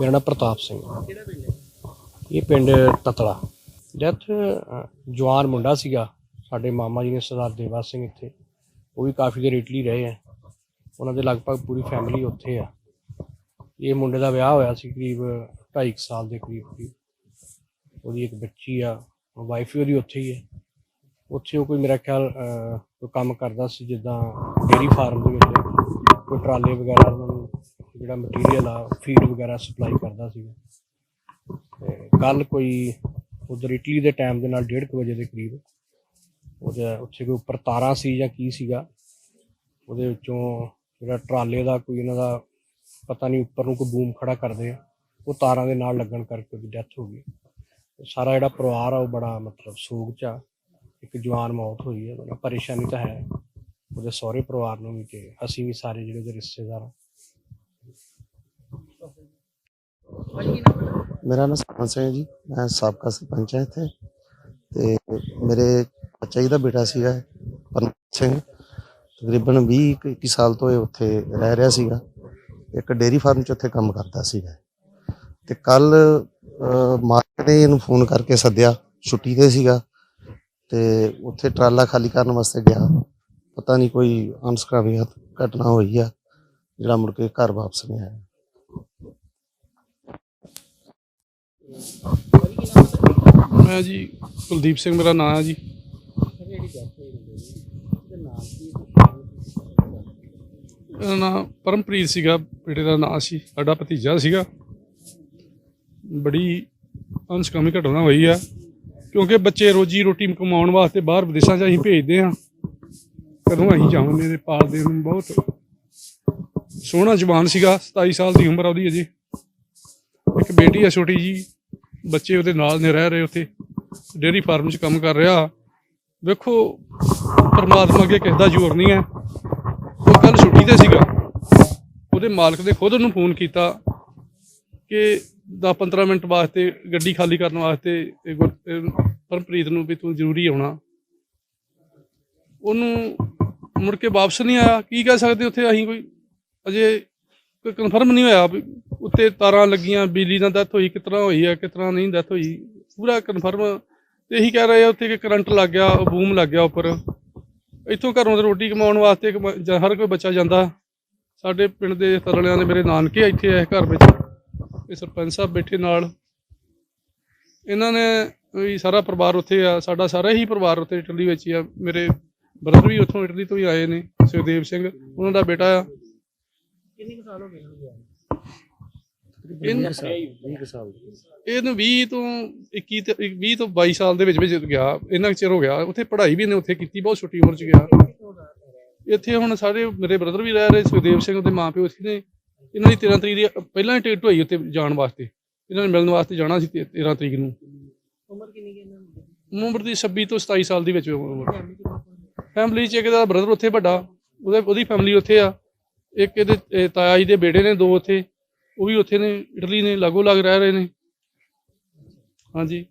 ਮੇਰਾ ਨਾਮ ਪ੍ਰਤਾਪ ਸਿੰਘ ਕਿਹੜਾ ਪਿੰਡ ਹੈ। ਇਹ ਪਿੰਡ ਤਤਲਾ। ਡੈਥ ਜਵਾਨ ਮੁੰਡਾ ਸੀਗਾ। ਸਾਡੇ ਮਾਮਾ ਜੀ ਨੇ ਸਰਦਾਰ ਦੇਵਾ ਸਿੰਘ ਇੱਥੇ। ਉਹ ਵੀ ਕਾਫੀ ਦੇਰ ਇਟਲੀ ਰਹੇ ਆ ਉਹਨਾਂ ਦੇ ਲਗਭਗ ਪੂਰੀ ਫੈਮਿਲੀ ਉੱਥੇ ਆ ਇਹ ਮੁੰਡੇ ਦਾ ਵਿਆਹ ਹੋਇਆ ਸੀ ਕਰੀਬ 2.5 ਸਾਲ ਦੇ ਕਰੀਬ ਕਰੀਬ। ਉਹਦੀ ਇੱਕ ਬੱਚੀ ਆ ਵਾਈਫ ਵੀ ਉਹਦੀ ਉੱਥੇ ਹੀ ਹੈ। ਉੱਥੇ ਉਹ ਕੋਈ ਮੇਰਾ ਖਿਆਲ ਕੋਈ ਕੰਮ ਕਰਦਾ ਸੀ ਜਿੱਦਾਂ ਡੇਰੀ ਫਾਰਮ ਦੇ ਵਿੱਚ। ਕੋਈ ਟਰਾਲੇ ਵਗੈਰਾ ਉਹਨਾਂ ਨੂੰ ਜਿਹੜਾ ਮਟੀਰੀਅਲ ਆ ਫੀਡ ਵਗੈਰਾ ਸਪਲਾਈ ਕਰਦਾ ਸੀਗਾ। ਸੀ ਕੱਲ ਕੋਈ ਉਧਰ ਇਟਲੀ ਦੇ ਟਾਈਮ ਦੇ ਨਾਲ 1:30 ਵਜੇ ਦੇ ਕਰੀਬ ਉਹਦੇ ਉੱਥੇ ਕੋਈ ਉੱਪਰ ਤਾਰਾਂ ਸੀ ਜਾਂ ਕੀ ਸੀਗਾ, ਉਹਦੇ ਵਿੱਚੋਂ ਜਿਹੜਾ ਟਰਾਲੇ ਦਾ ਕੋਈ ਇਹਨਾਂ ਦਾ ਪਤਾ ਨਹੀਂ ਉੱਪਰ ਨੂੰ ਕੋਈ ਬੂਮ ਖੜਾ ਕਰਦੇ ਆ, ਉਹ ਤਾਰਾਂ ਦੇ ਨਾਲ ਲੱਗਣ ਕਰਕੇ ਉਹਦੀ ਡੈਥ ਹੋ ਗਈ। ਸਾਰਾ ਜਿਹੜਾ ਪਰਿਵਾਰ ਆ ਉਹ ਬੜਾ ਮਤਲਬ ਸੋਗ ਚ ਆ, ਇੱਕ ਜਵਾਨ ਮੌਤ ਹੋਈ ਹੈ ਬੜਾ ਪਰੇਸ਼ਾਨੀ ਤਾਂ ਹੈ। ਉਹਦੇ ਸਹੁਰੇ ਪਰਿਵਾਰ ਨੂੰ ਵੀ ਤੇ ਅਸੀਂ ਵੀ ਸਾਰੇ ਜਿਹੜੇ ਉਹਦੇ ਰਿਸ਼ਤੇਦਾਰ ਆ ਭਾਜੀ ਕੀ ਨਾਮ ਹੈ ਮੇਰਾ ਨਾਮ ਸਰਪੰਚ ਸਿੰਘ ਜੀ। ਮੈਂ ਸਾਬਕਾ ਸਰਪੰਚ ਹਾਂ ਇੱਥੇ। ਤੇ ਮੇਰੇ ਚਾਚਾ ਜੀ ਦਾ ਬੇਟਾ ਸੀਗਾ, ਪਰਮਜੀਤ ਸਿੰਘ। ਤਕਰੀਬਨ 20 ਕੁ- ਇੱਕੀ ਸਾਲ ਤੋਂ ਇਹ ਉੱਥੇ ਰਹਿ ਰਿਹਾ ਸੀਗਾ। ਇੱਕ ਡੇਰੀ ਫਾਰਮ 'ਚ ਉੱਥੇ ਕੰਮ ਕਰਦਾ ਸੀਗਾ। ਤੇ ਕੱਲ ਮਾਲਕ ਨੇ ਇਹਨੂੰ ਫੋਨ ਕਰਕੇ ਸੱਦਿਆ, ਛੁੱਟੀ ਤੇ ਸੀਗਾ। ਤੇ ਉੱਥੇ ਟਰਾਲਾ ਖਾਲੀ ਕਰਨ ਵਾਸਤੇ ਗਿਆ। ਪਤਾ ਨਹੀਂ ਕੋਈ ਅਨਸਕਾਮੀ ਘਟਨਾ ਹੋਈ ਆ, ਜਿਹੜਾ ਮੁੜ ਕੇ ਘਰ ਵਾਪਸ ਨਹੀਂ ਆਇਆ ਭਾਜੀ ਕੀ ਨਾਮ ਹੈ ਮੈਂ ਜੀ ਕੁਲਦੀਪ ਸਿੰਘ, ਮੇਰਾ ਨਾਮ ਹੈ ਜੀ। ਸਰ ਜਿਹੜੀ ਇਹਦਾ ਨਾਮ ਪਰਮਪ੍ਰੀਤ ਸੀਗਾ, ਬੇਟੇ ਦਾ ਨਾਮ ਸੀ, ਸਾਡਾ ਭਤੀਜਾ ਸੀਗਾ। ਬੜੀ ਅਨਸਕਾਮੀ ਘਟਨਾ ਹੋਈ ਆ, ਕਿਉਂਕਿ ਬੱਚੇ ਰੋਜੀ ਰੋਟੀ ਕਮਾਉਣ ਵਾਸਤੇ ਬਾਹਰ ਵਿਦੇਸ਼ਾਂ 'ਚ ਅਸੀਂ ਭੇਜਦੇ ਹਾਂ। ਕਦੋਂ ਅਸੀਂ ਜਾਵਾਂਗੇ ਤੇ ਪਾਲਦੇ ਨੂੰ ਬਹੁਤ। ਸੋਹਣਾ ਜਵਾਨ ਸੀਗਾ 27 ਸਾਲ ਦੀ ਉਮਰ ਆ ਉਹਦੀ ਅਜੇ। ਇੱਕ ਬੇਟੀ ਆ ਛੋਟੀ ਜੀ ਬੱਚੇ ਉਹਦੇ ਨਾਲ ਨੇ ਰਹਿ ਰਹੇ ਉੱਥੇ ਡੇਅਰੀ ਫਾਰਮ 'ਚ ਕੰਮ ਕਰ ਰਿਹਾ। ਵੇਖੋ, ਪਰਮਾਤਮਾ ਅੱਗੇ ਕਿਸੇ ਦਾ ਜ਼ੋਰ ਨਹੀਂ ਹੈ। ਉਹ ਕੱਲ ਛੁੱਟੀ ਤੇ ਸੀਗਾ। ਉਹਦੇ ਮਾਲਕ ਨੇ ਖੁਦ ਉਹਨੂੰ ਫੋਨ ਕੀਤਾ ਕਿ 10-15 ਮਿੰਟ ਵਾਸਤੇ ਗੱਡੀ ਖਾਲੀ ਕਰਨ ਵਾਸਤੇ ਪਰਮਪ੍ਰੀਤ ਨੂੰ ਵੀ ਤੂੰ ਜ਼ਰੂਰੀ ਆਉਣਾ। ਉਹਨੂੰ ਮੁੜ ਕੇ ਵਾਪਸ ਨਹੀਂ ਆਇਆ। ਕੀ ਕਹਿ ਸਕਦੇ ਉੱਥੇ ਅਸੀਂ ਕੋਈ ਅਜੇ ਕੋਈ ਕਨਫਰਮ ਨਹੀਂ ਹੋਇਆ ਵੀ ਉੱਤੇ ਤਾਰਾਂ ਲੱਗੀਆਂ, ਬਿਜਲੀ ਨਾਲ ਡੈਥ ਹੋਈ, ਕਿਸ ਤਰ੍ਹਾਂ ਹੋਈ ਹੈ, ਕਿਸ ਤਰ੍ਹਾਂ ਨਹੀਂ ਡੈਥ ਹੋਈ, ਪੂਰਾ ਕਨਫਰਮ ਤੇ ਇਹੀ ਕਹਿ ਰਹੇ ਆ ਉੱਥੇ ਕਿ ਕਰੰਟ ਲੱਗ ਗਿਆ ਬੂਮ ਲੱਗ ਗਿਆ ਉੱਪਰ। ਇੱਥੋਂ ਘਰੋਂ ਤੇ ਰੋਟੀ ਕਮਾਉਣ ਵਾਸਤੇ ਕਮਾ- ਜਾਂ ਹਰ ਕੋਈ ਬੱਚਾ ਜਾਂਦਾ। ਸਾਡੇ ਪਿੰਡ ਦੇ ਤਰਲਿਆਂ ਦੇ ਮੇਰੇ ਨਾਨਕੇ ਇੱਥੇ ਆ ਘਰ ਵਿੱਚ। ਇਹ ਸਰਪੰਚ ਸਾਹਿਬ ਬੈਠੇ ਨਾਲ। ਇਹਨਾਂ ਨੇ ਵੀ ਸਾਰਾ ਪਰਿਵਾਰ ਉੱਥੇ ਆ, ਸਾਡਾ ਸਾਰਾ ਹੀ ਪਰਿਵਾਰ ਉੱਥੇ ਇਟਲੀ ਵਿੱਚ ਹੀ ਆ। ਮੇਰੇ ਬ੍ਰਦਰ ਵੀ ਉੱਥੋਂ ਇਟਲੀ ਤੋਂ ਹੀ ਆਏ ਨੇ, ਸੁਖਦੇਵ ਸਿੰਘ, ਉਹਨਾਂ ਦਾ ਬੇਟਾ ਆ। ਕਿੰਨੇ ਕੁ ਸਾਲ ਹੋ ਗਏ? ਇਹਨੂੰ ਇਹਨੂੰ 20 ਸਾਲ ਇਹਨੂੰ 20 ਤੋਂ 21 ਤੇ 20 ਤੋਂ 22 ਸਾਲ ਦੇ ਵਿੱਚ ਵਿੱਚ ਗਿਆ। ਇੰਨਾ ਕੁ ਚਿਰ ਹੋ ਗਿਆ। ਉੱਥੇ ਪੜ੍ਹਾਈ ਵੀ ਇਹਨੇ ਉੱਥੇ ਕੀਤੀ ਬਹੁਤ ਛੋਟੀ ਉਮਰ 'ਚ ਗਿਆ। ਇੱਥੇ ਹੁਣ ਸਾਰੇ ਮੇਰੇ ਬ੍ਰਦਰ ਵੀ ਰਹਿ ਰਹੇ ਸੁਖਦੇਵ ਸਿੰਘ ਦੇ ਮਾਪਿਓ ਇੱਥੇ ਨੇ। ਇਹਨਾਂ ਦੀ 13 ਤਰੀਕ ਦੀ ਪਹਿਲਾਂ ਹੀ ਟਿਕਟ ਹੋਈ ਉੱਥੇ ਜਾਣ ਵਾਸਤੇ। ਇਹਨਾਂ ਨੇ ਮਿਲਣ ਵਾਸਤੇ ਜਾਣਾ ਸੀ ਤੇ- 13 ਤਰੀਕ ਨੂੰ। ਉਮਰ ਕਿੰਨੀ ਹੈ ਇਹਨਾਂ ਦੀ? ਉਮਰ ਦੀ 26 ਤੋਂ 27 ਸਾਲ ਦੀ ਵਿੱਚ ਉਮਰ। ਫੈਮਿਲੀ 'ਚ ਇੱਕ ਦਾ ਬ੍ਰਦਰ ਉੱਥੇ ਵੱਡਾ। ਉਹਦੇ ਉਹਦੀ ਫੈਮਿਲੀ ਉੱਥੇ ਆ। ਇੱਕ ਇਹਦੇ ਤਾਇਆ ਜੀ ਦੇ ਬੇਟੇ ਨੇ ਦੋ ਉੱਥੇ, ਉਹ ਵੀ ਉੱਥੇ ਨੇ, ਇਟਲੀ ਨੇ, ਲਾਗੋ ਲੱਗ ਰਹਿ ਰਹੇ ਨੇ। ਹਾਂਜੀ।